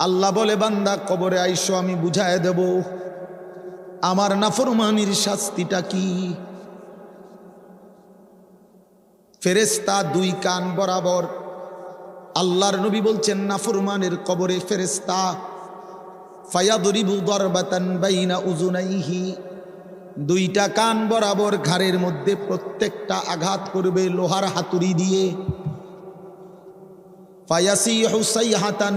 আল্লাহ বলে, বান্দা, কবরে আইসো, আমি বুঝায় দেব। আমার নাফরমানির শাস্তিটা কি? ফেরেস্তা দুই কান বরাবর আল্লাহর নবী বলছেন, নাফরমানের কবরে ফেরেস্তা ফায়াদরিবু দরবাতান বাইনা উজুনাইহি দুইটা কান বরাবর ঘাড়ের মধ্যে প্রত্যেকটা আঘাত করবে লোহার হাতুড়ি দিয়ে। ফায়াসি হুসাই হাতান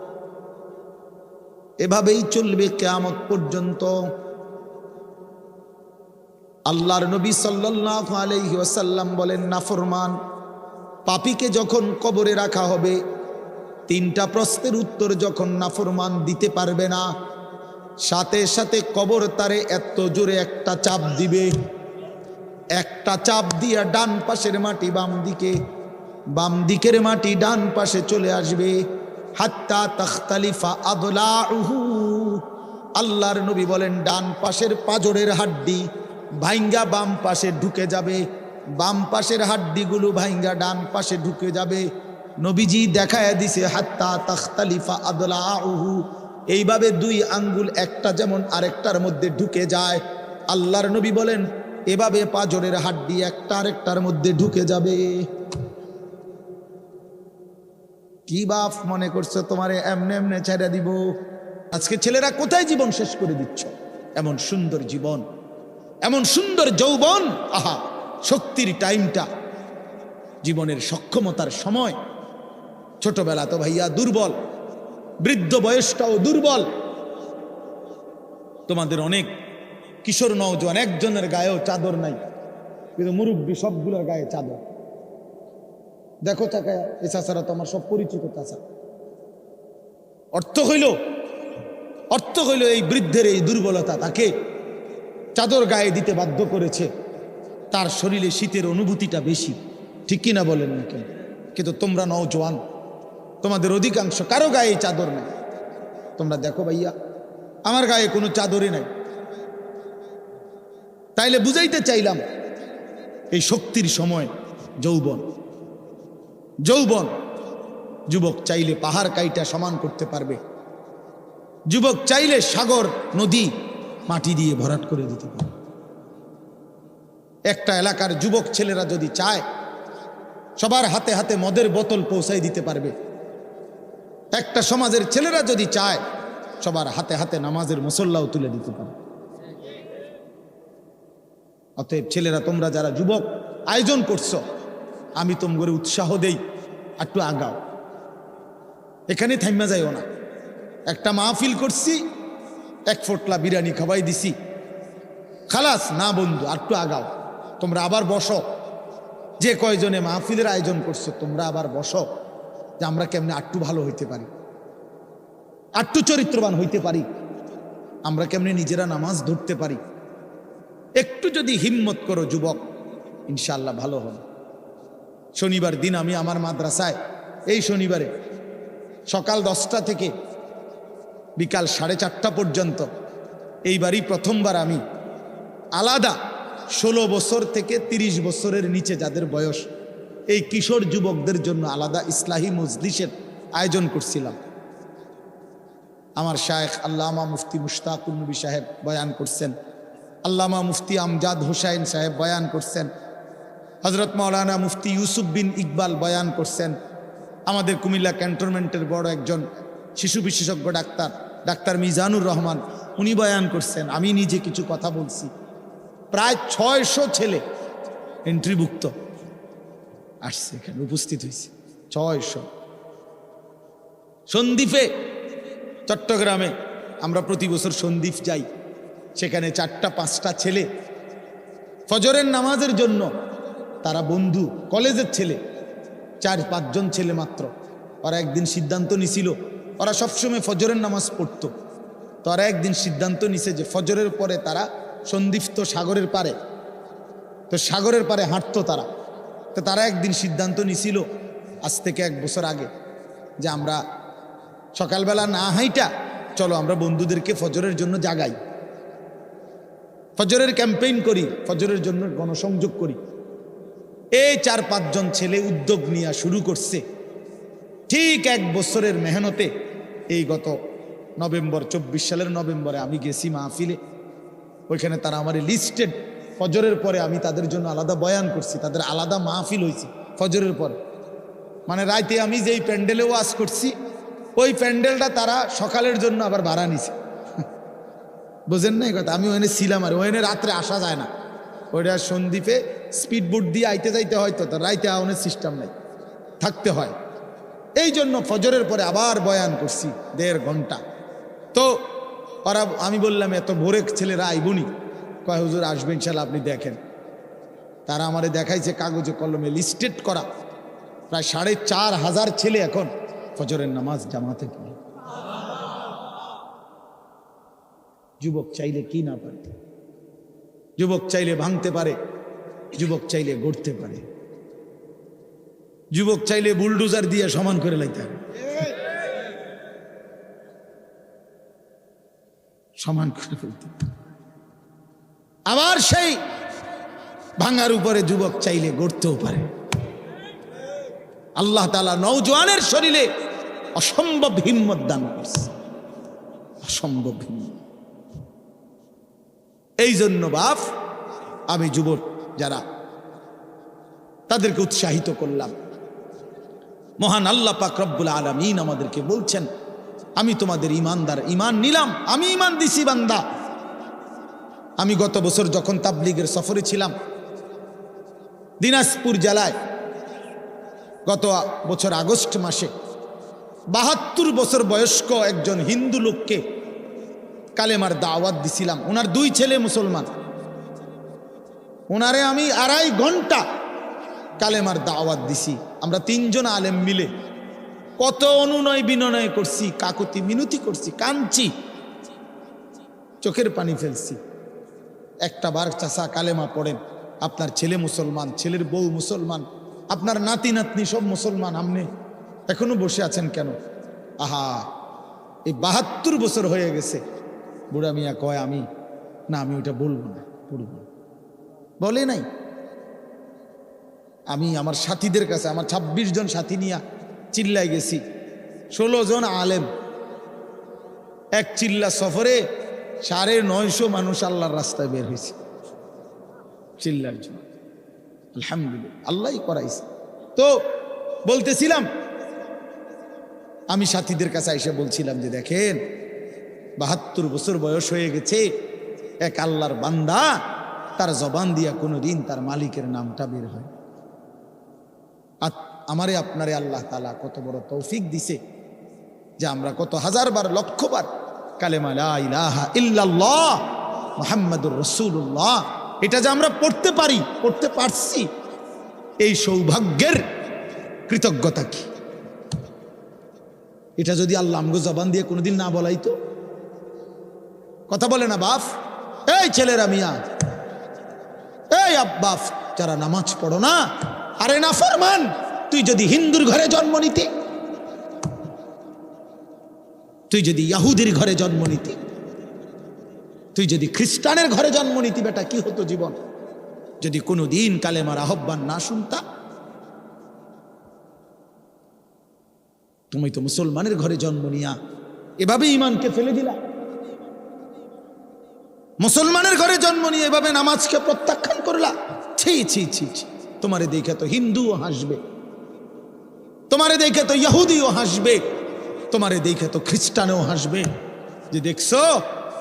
এভাবেই চলবে কেয়ামত পর্যন্ত। আল্লাহর নবী সাল্লাহ আলহি ওসাল্লাম বলেন নাফরমান পাপিকে যখন কবরে রাখা হবে, তিনটা প্রশ্নের উত্তর যখন নাফরমান দিতে পারবে না, সাথে সাথে কবর তারে এত জোরে একটা চাপ দিবে। একটা চাপ দিয়া ডান পাশের মাটি বাম দিকে, বাম দিকের মাটি ডান পাশে চলে আসবে। হাত্তা তখতালিফা আদলা আল্লাহর নবী বলেন, ডান পাশের পাজরের হাড্ডি ভাইঙ্গা বাম পাশে ঢুকে যাবে। বাম পাশের হাড্ডিগুলো ভাইঙ্গা ডান পাশে ঢুকে যাবে। নবীজি দেখায় দিছে, হাত্তা তখতালিফা আদলা আহু এইভাবে দুই আঙ্গুল একটা যেমন আরেকটার মধ্যে ঢুকে যায়। আল্লাহর নবী বলেন, এভাবে পাজরের হাড্ডি একটা আরেকটার মধ্যে ঢুকে যাবে। কি বাপ মনে করছ তোমারে এমনে এমনে ছেড়ে দিব? আজকে ছেলেরা কোথায় জীবন শেষ করে দিচ্ছ? এমন সুন্দর জীবন, এমন সুন্দর যৌবন, আহা, শক্তির টাইমটা, জীবনের সক্ষমতার সময়। ছোটবেলা তো ভাইয়া দুর্বল, বৃদ্ধ বয়সটাও দুর্বল। তোমাদের অনেক কিশোর নওজোয়ান, একজনের গায়েও চাদর নাই, কিন্তু মুরব্বী সবগুলোর গায়ে চাদর। দেখো চাকায়া এ চাষারা তো আমার সব পরিচিত চাষা অর্থ হইল অর্থ হইল এই বৃদ্ধের এই দুর্বলতা তাকে চাদর গায়ে দিতে বাধ্য করেছে। তার শরীরে শীতের অনুভূতিটা বেশি, ঠিক কিনা বলেন না কেন? কিন্তু তোমরা নওজোয়ান, তোমাদের অধিকাংশ কারও গায়ে চাদর নেই। তোমরা দেখো ভাইয়া, আমার গায়ে কোনো চাদরই নাই। তাইলে বুঝাইতে চাইলাম, এই শক্তির সময় যৌবন। যৌবন। যুবক চাইলে পাহাড় কাইটা সমান করতে পারবে। যুবক চাইলে সাগর, নদী, মাটি দিয়ে ভরাট করে দিতে পারবে। একটা এলাকার যুবক ছেলেরা যদি চায়, সবার হাতে হাতে মদের বোতল পৌঁছাই দিতে পারবে। একটা সমাজের ছেলেরা যদি চায়, সবার হাতে হাতে নামাজের মুসল্লাও তুলে দিতে পারে অতএব ছেলেরা, তোমরা যারা যুবক, আয়োজন করছ আমি তোমার উৎসাহ দেই, একটু আগাও। এখানে থাইমা যাইও না। একটা মাহফিল করছি, এক ফোটলা বিরিয়ানি খাওয়াই দিছি। খালাস, না বন্ধু একটু আগাও। তোমরা আবার বসো। যে কয়জনে মাহফিলের আয়োজন করছ, তোমরা আবার বসো, যে আমরা কেমনে আটটু ভালো হইতে পারি। আটটু চরিত্রবান হইতে পারি। আমরা কেমনে নিজেরা নামাজ ধরতে পারি। একটু যদি হিম্মত করো, যুবক ইনশাল্লাহ ভালো হবে। শনিবার দিন আমি আমার মাদ্রাসায়, এই শনিবারে সকাল দশটা থেকে বিকাল সাড়ে চারটা পর্যন্ত এইবারই প্রথমবার আমি আলাদা ষোলো বছর থেকে ৩০ বছরের নিচে যাদের বয়স, এই কিশোর যুবকদের জন্য আলাদা ইসলাহী মজলিসের আয়োজন করছিলাম। আমার শায়েখ আল্লামা মুফতি মুশতাকুল নবী সাহেব বয়ান করছেন, আল্লামা মুফতি আমজাদ হুসাইন সাহেব বয়ান করছেন হজরত মৌলানা মুফতি ইউসুফ বিন ইকবাল বয়ান করছেন, আমাদের কুমিল্লা ক্যান্টনমেন্টের বড় একজন শিশু বিশেষজ্ঞ ডাক্তার ডাক্তার মিজানুর রহমান, উনি বয়ান করছেন, আমি নিজে কিছু কথা বলছি। প্রায় ছয়শো ছেলে এন্ট্রিভুক্ত আসছে এখানে, উপস্থিত হয়েছে। ছয়শো। সন্দীপে চট্টগ্রামে আমরা প্রতি বছর সন্দ্বীপ যাই, সেখানে চারটা, পাঁচটা ছেলে ফজরের নামাজের জন্য তারা বন্ধু, কলেজের ছেলে, চার পাঁচজন ছেলে মাত্র। ওরা একদিন সিদ্ধান্ত নিছিল, ওরা সবসময় ফজরের নামাজ পড়তো। তো ওরা একদিন সিদ্ধান্ত নিছে যে ফজরের পরে তারা সন্দিপ্ত সাগরের পারে তো সাগরের পারে হাঁটতো তারা। তো তারা একদিন সিদ্ধান্ত নিছিল, আজ থেকে এক বছর আগে, যে আমরা সকালবেলা না হাইটা, চলো আমরা বন্ধুদেরকে ফজরের জন্য জাগাই। ফজরের ক্যাম্পেইন করি, ফজরের জন্য গণসংযোগ করি। এই চার পাঁচজন ছেলে উদ্যোগ নেওয়া শুরু করছে। ঠিক এক বছরের মেহনতে এই গত নভেম্বর, চব্বিশ সালের নভেম্বরে আমি গেছি মাহফিলে। ওইখানে তারা আমার লিস্টেড ফজরের পরে আমি তাদের জন্য আলাদা বয়ান করছি, তাদের আলাদা মাহফিল হয়েছে ফজরের পরে। মানে রাইতে আমি যেই প্যান্ডেলে ওয়াজ করছি, ওই প্যান্ডেলটা তারা সকালের জন্য আবার ভাড়া নিছে। বোঝেন না কথা, আমি ওখানে ছিলাম আর ওখানে রাত্রে আসা যায় না। ওইটা সন্দ্বীপে স্পিড বোট দিয়ে আইতে যাইতে হয় তো রাইতে আওয়ানোর সিস্টেম নাই। থাকতে হয়। এই জন্য ফজরের পরে আবার বয়ান করছি, দেড় ঘণ্টা। তো ওরা, আমি বললাম, এত ভোরে ছেলেরা আইবনি কয়, হুজুর আসবেন ইনশাল্লাহ আপনি দেখেন। তারা আমারে দেখাইছে কাগজে, কলমে লিস্টেড করা। প্রায় সাড়ে চার হাজার ছেলে এখন ফজরের নামাজ জামাতে পড়ে। যুবক চাইলে কি না পারে? যুবক চাইলে ভাঙতে পারে, যুবক চাইলে গড়তে পারে। যুবক চাইলে বুলডোজার দিয়ে সমান করে লাইতে সমান করে ফেলতে আবার সেই ভাঙার উপরে যুবক চাইলে গড়তেও পারে। আল্লাহ তালা নৌজওয়ানের শরীরে অসম্ভব হিম্মত দান করছে। অসম্ভব হিম্মত। এই জন্য বাপ, আমি যুবক যারা তাদেরকে উৎসাহিত করলাম। মহান আল্লাহ পাক রব্বুল আলমিন আমাদেরকে বলছেন, আমি তোমাদের ইমানদার ইমান নিলাম, আমি ইমান দিছি বান্দা। আমি গত বছর যখন তাবলিগের সফরে ছিলাম, দিনাজপুর জেলায় গত বছর আগস্ট মাসে বাহাত্তর বছর বয়স্ক একজন হিন্দু লোককে কালেমার দাওয়াত দিছিলাম। ওনার দুই ছেলে মুসলমান। ওনারে আমি আড়াই ঘণ্টা কালেমার দাওয়াত দিছি। আমরা তিনজন আলেম মিলে। কত অনুনয় বিনয় করছি, কাকুতি মিনতি করছি, কাঁদছি। চোখের পানি ফেলছি। একটা বার চাষা কালেমা পড়েন, আপনার ছেলে মুসলমান, ছেলের বউ মুসলমান, আপনার নাতি নাতনি সব মুসলমান, আমনে এখনও বসে আছেন কেন? আহা, এই বাহাত্তর বছর হয়ে গেছে। বুড়া মিয়া কয়, আমি, না, আমি ওইটা বলব না, পড়ব বলে নাই। আমি আমার সাথীদের কাছে, আমার ২৬ জন সাথী নিয়া চিল্লাই গেছি। ষোলো জন আলেম। এক চিল্লা সফরে সাড়ে নয়শো মানুষ আল্লাহর রাস্তায় বের হয়েছে। চিল্লার জন্য। আলহামদুলিল্লাহ আল্লাহ করাইছে। তো বলতেছিলাম, আমি সাথীদের কাছে এসে বলছিলাম যে, দেখেন বাহাত্তর বছর বয়স হয়ে গেছে। এক আল্লাহর বান্দা তার জবান দিয়া কোনোদিন তার মালিকের নামটা বের হয়। আমারে আপনারে আল্লাহ তালা কত বড় তৌফিক দিছে যে আমরা কত হাজারবার লক্ষবার কালেমা ইলাহা রসুল্লাহ এটা যে আমরা পড়তে পারি, পড়তে পারছি, এই সৌভাগ্যের কৃতজ্ঞতা কি? এটা যদি আল্লাহ আমগো জবান দিয়ে কোনোদিন না বলাই তো কথা বলে না, বাপ। এই ছেলেরা মিয়া। এই আব্বাফ যারা নামাজ পড়ো না, আরে না ফরমান, তুই যদি হিন্দুর ঘরে জন্ম নিতি, তুই যদি ইয়াহুদির ঘরে জন্ম নিতি, তুই যদি খ্রিস্টানের ঘরে জন্ম নিতি, বেটা, কি হতো জীবন? যদি কোনো দিন কালেমার আহ্বান না শুনতা, তুমি তো মুসলমানের ঘরে জন্ম নিয়া, এভাবে ইমানকে ফেলে দিলা। মুসলমানের ঘরে জন্ম নিয়ে এভাবে নামাজকে প্রত্যাখ্যান করলা? ছি ছি ছি ছি। তোমারে দেখে তো হিন্দুও হাসবে। তোমারে দেখে তো ইহুদিও হাসবে। তোমারে দেখে তো খ্রিস্টানও হাসবে। যে দেখছ,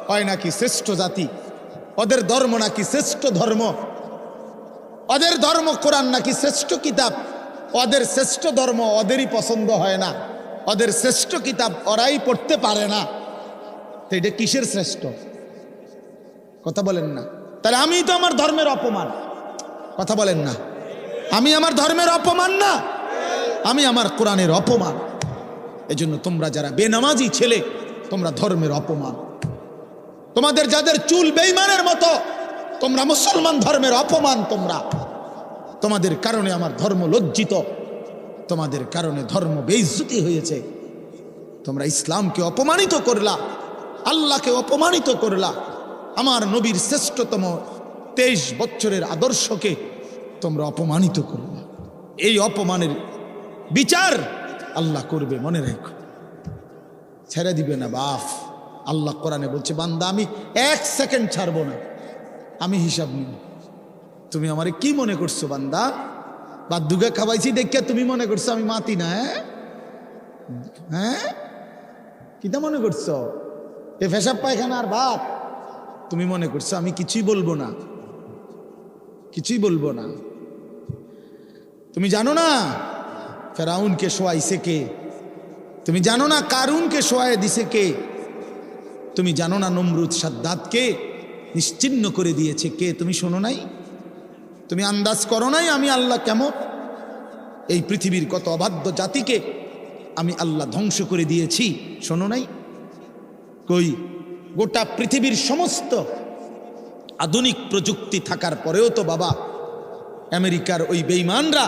হয় নাকি শ্রেষ্ঠ জাতি? ওদের ধর্ম নাকি শ্রেষ্ঠ ধর্ম? ওদের ধর্ম কোরআন নাকি শ্রেষ্ঠ কিতাব? ওদের শ্রেষ্ঠ ধর্ম ওদেরই পছন্দ হয় না। ওদের শ্রেষ্ঠ কিতাব ওরাই পড়তে পারে না। তো এটা কিসের শ্রেষ্ঠ? কথা বলেন না। তাহলে আমি তো আমার ধর্মের অপমান। কথা বলেন না। আমি আমার ধর্মের অপমান না। আমি আমার কোরআনের অপমান। এজন্য তোমরা যারা বেনামাজি ছেলে, তোমরা ধর্মের অপমান। তোমাদের যাদের চুল বেইমানের মতো, তোমরা মুসলমান ধর্মের অপমান তোমরা। তোমাদের কারণে আমার ধর্ম লজ্জিত। তোমাদের কারণে ধর্ম বেইজ্জতি হয়েছে। তোমরা ইসলামকে অপমানিত করলা, আল্লাহকে অপমানিত করলা। আমার নবীর শ্রেষ্ঠতম তেইশ বছরের আদর্শকে তোমরা অপমানিত করলা এই অপমানের বিচার আল্লাহ করবে, মনে রেখো। ছেড়ে দিবে না, বাফ। আল্লাহ কোরআনে বলছে, বান্দা, আমি এক সেকেন্ড ছাড়বো না। আমি হিসাব নিব। তুমি আমারে কি মনে করছ, বান্দা? বাদ্যুকে খাওয়াইছি দেখিয়া তুমি মনে করছ আমি মাতি না হ্যাঁ? হ্যাঁ? কিতা মনে করছ? এ ফেসাব পায়খানা আর ভাত তুমি মনে করছ, আমি কিছুই বলব না। কিছুই বলব না। তুমি জানো না ফেরাউনকে শোয়াইছে কে? তুমি জানো না কারুনকে শোয়াই দিছে কে? তুমি জানো না নমরুদ সাদ্দাতকে নিশ্চিন্ন করে দিয়েছে কে? তুমি শোনো নাই? তুমি আন্দাজ করো নাই আমি আল্লাহ কেমন? এই পৃথিবীর কত অবাধ্য জাতিকে আমি আল্লাহ ধ্বংস করে দিয়েছি, শোনো নাই? কই? গোটা পৃথিবীর সমস্ত আধুনিক প্রযুক্তি থাকার পরেও তো বাবা, আমেরিকার ওই বেইমানরা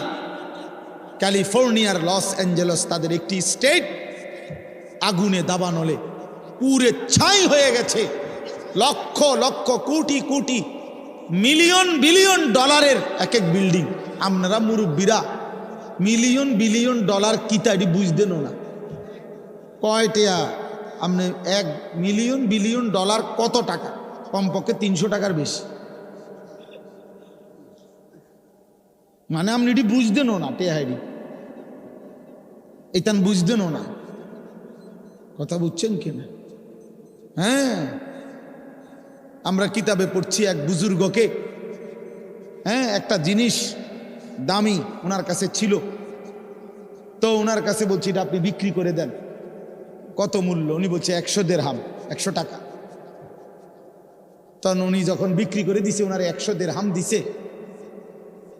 ক্যালিফোর্নিয়ার লস অ্যাঞ্জেলস তাদের একটি স্টেট আগুনে দাবানলে পুরে ছাই হয়ে গেছে। লক্ষ লক্ষ, কোটি কোটি, মিলিয়ন, বিলিয়ন ডলারের এক এক বিল্ডিং। আপনারা মুরব্বীরা, মিলিয়ন, বিলিয়ন ডলার কিতাড়ি বুঝতেনও না। কয়টা আপনি এক মিলিয়ন বিলিয়ন ডলার কত টাকা? কমপক্ষে তিনশো টাকার বেশি। মানে আপনি এটি বুঝতেনও না টেহাইডি এটান বুঝতেনও না কথা বুঝছেন কিনা হ্যাঁ। আমরা কিতাবে পড়ছি এক বুজুর্গকে। হ্যাঁ একটা জিনিস দামি ওনার কাছে ছিল। তো ওনার কাছে বলছি, এটা আপনি বিক্রি করে দেন। কত মূল্য? উনি বলছে একশো দেড় হাম একশো টাকা। তখন উনি যখন বিক্রি করে দিছে ওনারে একশো দেড় হাম দিছে।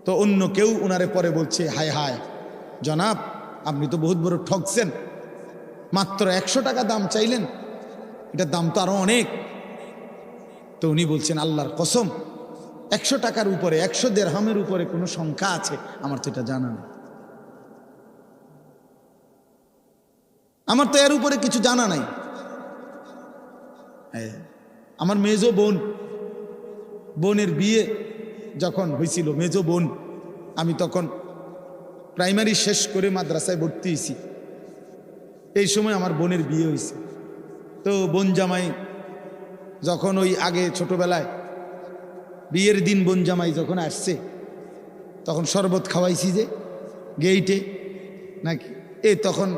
তো অন্য কেউ ওনারে পরে বলছে, হায় হায়, জনাব, আপনি তো বহুত বড় ঠকছেন মাত্র একশো টাকা দাম চাইলেন, এটার দাম তো আরও অনেক। তো উনি বলছেন, আল্লাহর কসম, একশো টাকার উপরে, একশো দেড়হামের উপরে কোনো সংখ্যা আছে? আমার তো এটা জানা নেই। আমার তো এর উপরে কিছু জানা নাই। আমার মেজো বোন, বোনের বিয়ে যখন হয়েছিল মেজো বোন, আমি তখন প্রাইমারি শেষ করে মাদ্রাসায় ভর্তি হয়েছি এই সময় আমার বোনের বিয়ে হয়েছে তো বোন জামাই যখন ওই আগে ছোটবেলায় বিয়ের দিন বোন জামাই যখন আসছে, তখন শরবত খাওয়াইছি যে, গেইটে, নাকি? এ তখন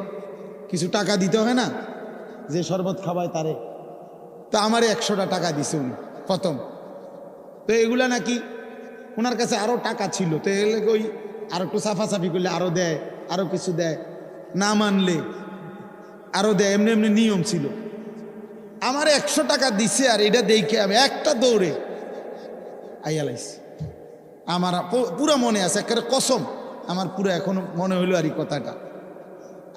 কিছু টাকা দিতে হয় না? যে শরবত খাওয়ায় তারে। তা আমারে একশোটা টাকা দিছে উনি, প্রথম। তো এগুলা নাকি ওনার কাছে আরও টাকা ছিল, তো এগুলো ওই আরও একটু সাফাসাফি করলে আরও দেয় আরও কিছু দেয়। না মানলে আরও দেয়, এমনি এমনি নিয়ম ছিল। আমার একশো টাকা দিছে আর এটা দেখে আমি একটা দৌড়ে আইয়ালাইছি আমার পুরো মনে আছে, একেবারে কসম। আমার পুরো এখনও মনে হইল আর এই কথাটা।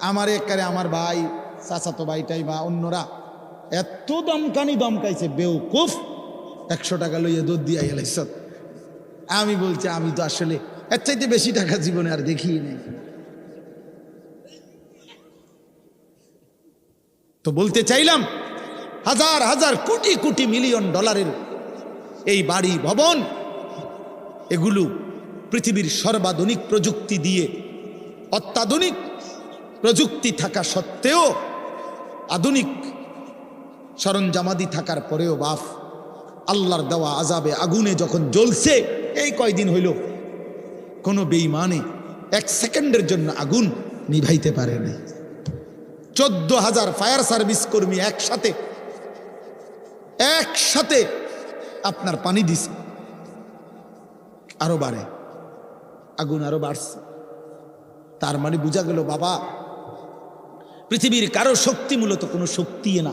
আমার একারে আমার ভাই, চাচাতো ভাইটাই বা অন্যরা এত দমকানি দমকাইছে, বেউকুফ। একশো টাকা লইয়া দুধ দিয়ে আইয়ালাইছ আমি বলছি, আমি তো আসলে এর চাইতে বেশি টাকা জীবনে আর দেখি নাই। তো বলতে চাইলাম, হাজার হাজার কোটি কোটি মিলিয়ন ডলারের এই বাড়ি, ভবন, এগুলো পৃথিবীর সর্বাধুনিক প্রযুক্তি দিয়ে অত্যাধুনিক প্রযুক্তি থাকা সত্ত্বেও আধুনিক সরঞ্জামাদি থাকার পরেও বাফ আল্লাহর দেওয়া আজাবে আগুনে যখন জ্বলছে, এই কয়দিন হইল, কোনো বেইমানে এক সেকেন্ডের জন্য আগুন নিভাইতে পারে নাই। চোদ্দ হাজার ফায়ার সার্ভিস কর্মী একসাথে একসাথে আপনার পানি দিছে। আরও বাড়ে, আগুন আরও বাড়ছে। তার মানে বোঝা গেল, বাবা পৃথিবীর কারও শক্তি মূলত কোনো শক্তি না।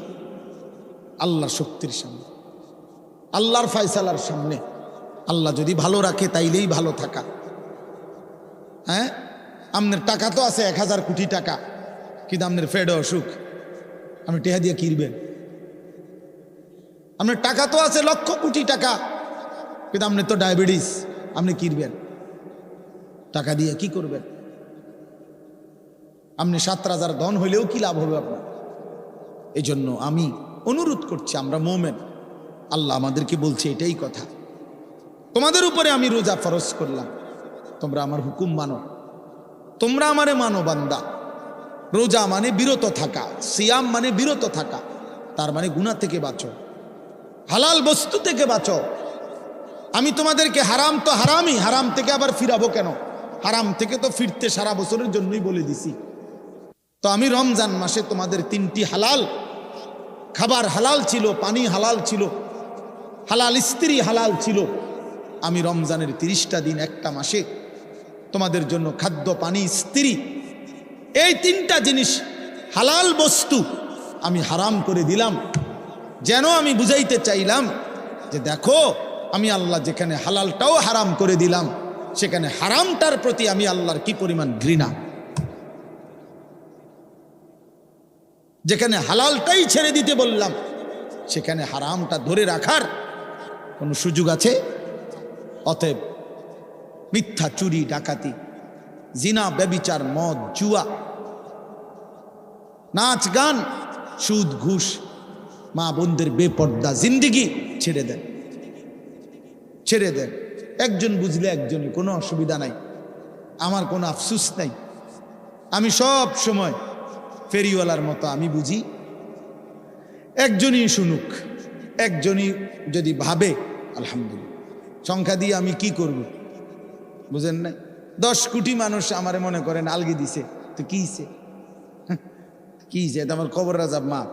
আল্লাহর শক্তির সামনে। আল্লাহর ফায়সালার সামনে। আল্লাহ যদি ভালো রাখে, তাইলেই ভালো থাকা। হ্যাঁ? আপনার টাকা তো আছে এক হাজার কোটি টাকা, কিন্তু আপনার ফেড অসুখ। আপনি টেহা দিয়ে কিনবেন আপনার টাকা তো আছে লক্ষ কোটি টাকা, কিন্তু আপনার তো ডায়াবেটিস। আপনি কিনবেন টাকা দিয়ে কি করবেন? আপনি সাত রাজার ধন হইলেও কি লাভ হবে আপনার? এই জন্য আমি অনুরোধ করছি, আমরা মোমেন। আল্লাহ আমাদেরকে বলছে এটাই কথা। তোমাদের উপরে আমি রোজা ফরজ করলাম। তোমরা আমার হুকুম মানো। তোমরা আমারে মানো বান্দা। রোজা মানে বিরত থাকা, সিয়াম মানে বিরত থাকা। তার মানে গুণা থেকে বাঁচো। হালাল বস্তু থেকে বাঁচো। আমি তোমাদেরকে হারাম তো হারামই, হারাম থেকে আবার ফিরাবো কেন? হারাম থেকে তো ফিরতে সারা বছরের জন্যই বলে দিছি। তো আমি রমজান মাসে তোমাদের তিনটি হালাল, খাবার হালাল ছিল, পানি হালাল ছিল, হালাল স্ত্রী হালাল ছিল, আমি রমজানের তিরিশটা দিন একটা মাসে তোমাদের জন্য খাদ্য, পানি, স্ত্রী, এই তিনটা জিনিস, হালাল বস্তু আমি হারাম করে দিলাম। যেন আমি বুঝাইতে চাইলাম যে দেখো, আমি আল্লাহ যেখানে হালালটাও হারাম করে দিলাম, সেখানে হারামটার প্রতি আমি আল্লাহর কি পরিমাণ ঘৃণা? যেখানে হালালটাই ছেড়ে দিতে বললাম, সেখানে হারামটা ধরে রাখার কোনো সুযোগ আছে? অতএব মিথ্যা চুরি, ডাকাতি, জিনা, ব্যবিচার, মদ, জুয়া, নাচ, গান, সুদ, ঘুষ, মা বোনদের বেপর্দা জিন্দিগি ছেড়ে দেন। ছেড়ে দেন। একজন বুঝলে একজনই কোনো অসুবিধা নাই। আমার কোনো আফসুস নাই। আমি সব সময় ফেরিওয়ালার মতো আমি বুঝি। একজনই শুনুক, একজনই যদি ভাবে, আলহামদুলিল্লাহ। সংখ্যা দিয়ে আমি কি করব? বুঝেন নাই? দশ কোটি মানুষ আমারে মনে করেন, আলগি দিছে। তো কি হিসে কি হিসে এটা আমার কবর রাজাব মা।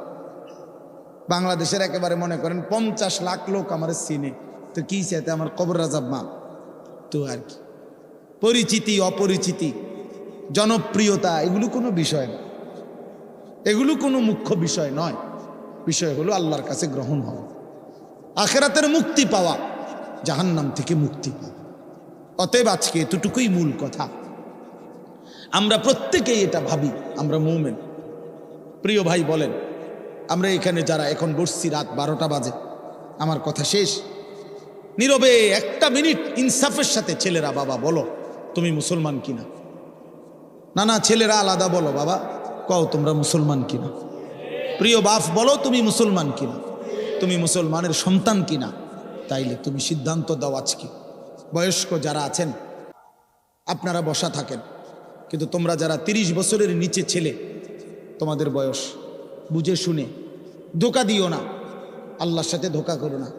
বাংলাদেশের একেবারে মনে করেন, পঞ্চাশ লাখ লোক আমার চিনে। তো কি হিসে এতে আমার কবর রাজাব মা। তো আর কি। পরিচিতি, অপরিচিতি, জনপ্রিয়তা, এগুলো কোনো বিষয় না। এগুলো কোনো মুখ্য বিষয় নয়। বিষয় হলো আল্লাহর কাছে গ্রহণ হওয়া। আখেরাতের মুক্তি পাওয়া, জাহান্নাম থেকে মুক্তি পাওয়া। অতএব আজকে এতটুকুই মূল কথা। আমরা প্রত্যেকেই এটা ভাবি, আমরা মৌমেন। প্রিয় ভাই বলেন, আমরা এখানে যারা, এখন বসছি রাত বারোটা বাজে। আমার কথা শেষ। নীরবে একটা মিনিট ইনসাফের সাথে ছেলেরা, বাবা বলো, তুমি মুসলমান কিনা? না না ছেলেরা আলাদা বলো, বাবা। কও, তোমরা মুসলমান কিনা? প্রিয় বাপ, বলো তুমি মুসলমান কিনা? তুমি মুসলমানের সন্তান কিনা? তাইলে তুমি সিদ্ধান্ত দাও আজকে। বয়স্ক যারা আছেন, আপনারা বসা থাকেন। কিন্তু তোমরা যারা তিরিশ বছরের নিচে ছেলে, তোমাদের বয়স, বুঝে শুনে, ধোকা দিও না। আল্লাহর সাথে ধোকা করো না।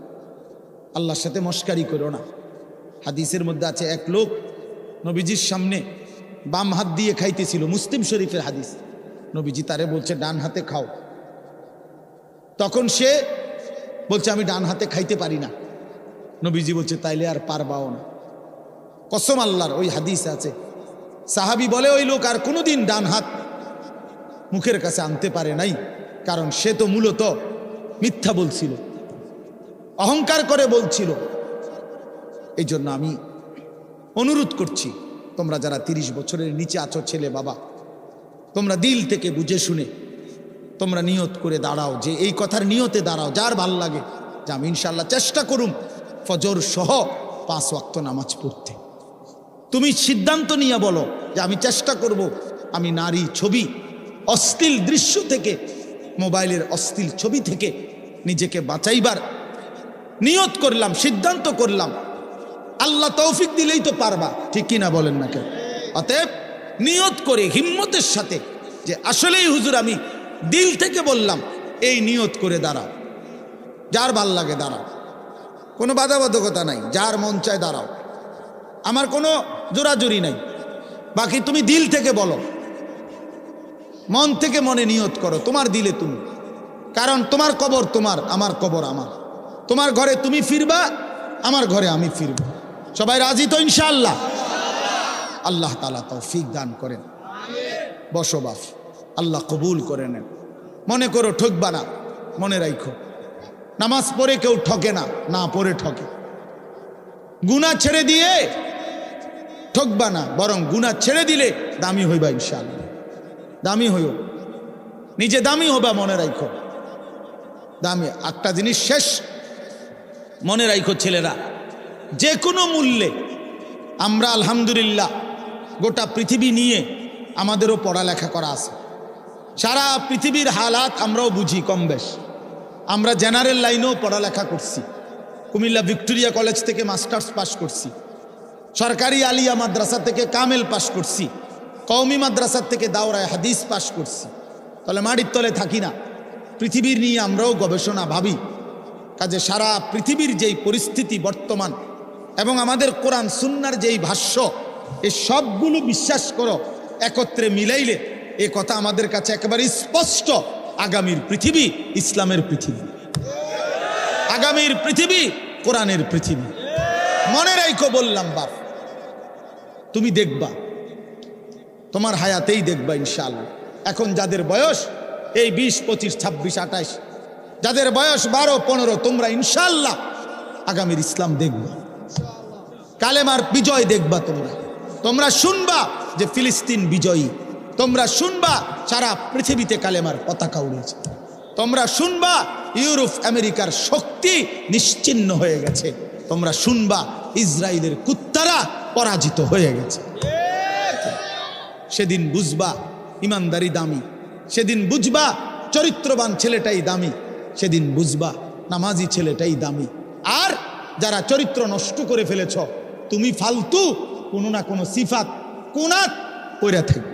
আল্লাহর সাথে মস্কারি করো না। হাদিসের মধ্যে আছে, এক লোক নবীজির সামনে বাম হাত দিয়ে খাইতেছিল, মুসলিম শরীফের হাদিস। নবীজি তারে বলছে, ডান হাতে খাও। তখন সে বলছে, আমি ডান হাতে খাইতে পারি না। নবীজি বলছে, তাইলে আর পারবাও না। কসম আল্লাহর, ওই হাদিস আছে। সাহাবি বলে, ওই লোক আর কোনোদিন ডান হাত মুখের কাছে আনতে পারে নাই, কারণ সে তো মূলত মিথ্যা বলছিল, অহংকার করে বলছিল। এই জন্য আমি অনুরোধ করছি, তোমরা যারা তিরিশ বছরের নিচে আছো, ছেলে, বাবা তোমরা দিল থেকে বুঝে শুনে, তোমরা নিয়ত করে দাঁড়াও যে এই কথার নিয়তে দাঁড়াও, যার ভালো লাগে, যে আমি ইনশাল্লাহ চেষ্টা করুম ফজর সহ পাঁচ ওয়াক্ত নামাজ পড়তে। তুমি সিদ্ধান্ত নিয়ে বলো যে আমি চেষ্টা করব আমি নারী ছবি, অশ্লীল দৃশ্য থেকে, মোবাইলের অশ্লীল ছবি থেকে নিজেকে বাঁচাইবার। নিয়ত করলাম, সিদ্ধান্ত করলাম। আল্লাহ তৌফিক দিলেই তো পারবা, ঠিক কিনা বলেন না কেন অতএব নিয়ত করে, হিম্মতের সাথে যে আসলেই হুজুর আমি দিল থেকে বললাম, এই নিয়ত করে দাঁড়াও। যার ভালো লাগে দাঁড়াও। কোনো বাধাবাধকতা নাই, যার মন চায় দাঁড়াও। আমার কোনো জোরাজুরি নাই। বাকি তুমি দিল থেকে বলো। মন থেকে মনে নিয়ত করো, তোমার দিলে তুমি। কারণ তোমার কবর তোমার, আমার কবর আমার। তোমার ঘরে তুমি ফিরবা, আমার ঘরে আমি ফিরব। সবাই রাজি তো ইনশাআল্লাহ? আল্লাহ তালা তৌফিক দান করেন। বসবাস আল্লাহ কবুল করে নেন। মনে করো ঠকবা না, মনে রাখো নামাজ পড়ে কেউ ঠকে না না পড়ে ঠকে। গুণা ছেড়ে দিয়ে ঠকবা না, বরং গুণা ছেড়ে দিলে দামি হইবা ইনশাআল্লাহ। দামি হইও। নিজে দামি হবা, মনে রাখো দামি, একটা জিনিস শেষ, মনে রাখো ছেলেরা। যে কোনো মূল্যে। আমরা আলহামদুলিল্লাহ গোটা পৃথিবী নিয়ে আমাদেরও পড়ালেখা করা আছে। সারা পৃথিবীর হালাত আমরাও বুঝি কম বেশ। আমরা জেনারেল লাইনেও পড়ালেখা করছি। কুমিল্লা ভিক্টোরিয়া কলেজ থেকে মাস্টার্স পাশ করছি। সরকারি আলিয়া মাদ্রাসা থেকে কামেল পাশ করছি। কওমি মাদ্রাসা থেকে দাওরায় হাদিস পাশ করছি। তাহলে মাটির তলে থাকি না। পৃথিবীর নিয়ে আমরাও গবেষণা ভাবি। কাজে সারা পৃথিবীর যেই পরিস্থিতি বর্তমান এবং আমাদের কোরআন সুন্নার যেই ভাষ্য এই সবগুলো বিশ্বাস করো, একত্রে মিলাইলে এ কথা আমাদের কাছে একেবারে স্পষ্ট। আগামীর পৃথিবী ইসলামের পৃথিবী। আগামীর পৃথিবী কোরআনের পৃথিবী। মনে রাইখো বললাম, বাপ, তুমি দেখবা, তোমার হায়াতেই দেখবা ইনশাআল্লাহ। এখন যাদের বয়স, এই বিশ, পঁচিশ, ছাব্বিশ আঠাশ যাদের বয়স বারো, পনেরো, তোমরা ইনশাল্লাহ আগামীর ইসলাম দেখবা। কালেমার বিজয় দেখবা তোমরা। তোমরা শুনবা যে ফিলিস্তিন বিজয়ী। তোমরা শুনবা সারা পৃথিবীতে কালেমার পতাকা উড়েছে। তোমরা শুনবা ইউরোপ, আমেরিকার শক্তি নিশ্চিন্ন হয়ে গেছে। তোমরা শুনবা ইসরায়েলের কুত্তারা পরাজিত হয়ে গেছে। সেদিন বুঝবা ইমানদারি দামি। সেদিন বুঝবা চরিত্রবান ছেলেটাই দামি। সেদিন বুঝবা নামাজি ছেলেটাই দামি। আর যারা চরিত্র নষ্ট করে ফেলেছ, তুমি ফালতু কোনো না কোনো সিফাত কোনাত ওইরা থাকবে।